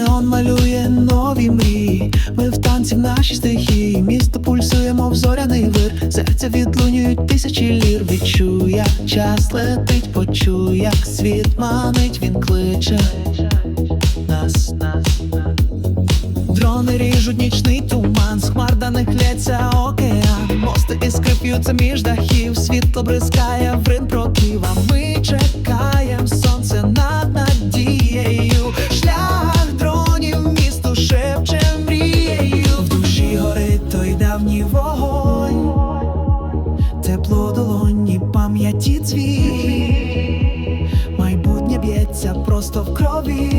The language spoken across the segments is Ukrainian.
дрон малює нові мрії. Ми в танці в нашій стихії. Місто пульсує, мов зоряний вир. Серця відлунюють тисячі лір. Відчуй, як час летить, почуй, як світ манить, він кличе нас, нас, Дрони ріжуть нічний туман, з хмар даних лється океан. Мости іскри п'ються між дахів, світло бризкає в рин проків, а ми чекаєм Майбутнє б'ється просто в крові.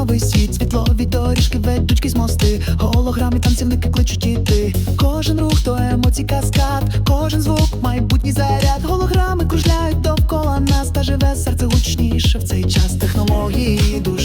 Неоновий світ Світлові доріжки ведучки з мости. Голограми танцівники кличуть іти. Кожен рух то емоцій каскад Кожен звук майбутній заряд. Голограми кружляють довкола нас Та живе серце гучніше в цей час. Технології, душа,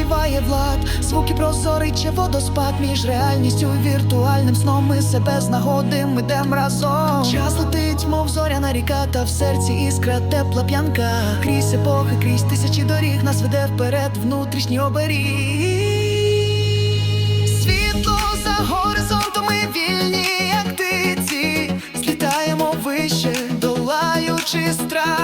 співає влад, звуки прозорий чи водоспад між реальністю і віртуальним сном. Ми себе знаходим, ідем разом. Час летить, мов зоряна ріка, та в серці іскра тепла п'янка. Крізь епохи, крізь тисячі доріг нас веде вперед внутрішній оберіг. Світло за горизонтом, ми вільні, як птиці Злітаємо вище, долаючи страхи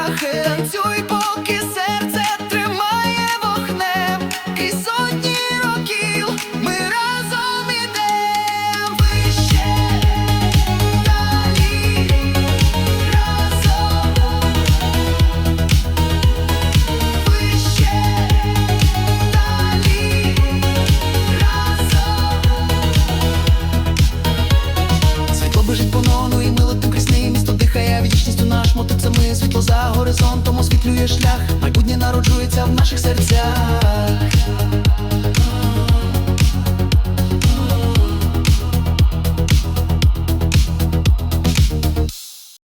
Існує світло за горизонтом, освітлює шлях, майбутнє народжується в наших серцях.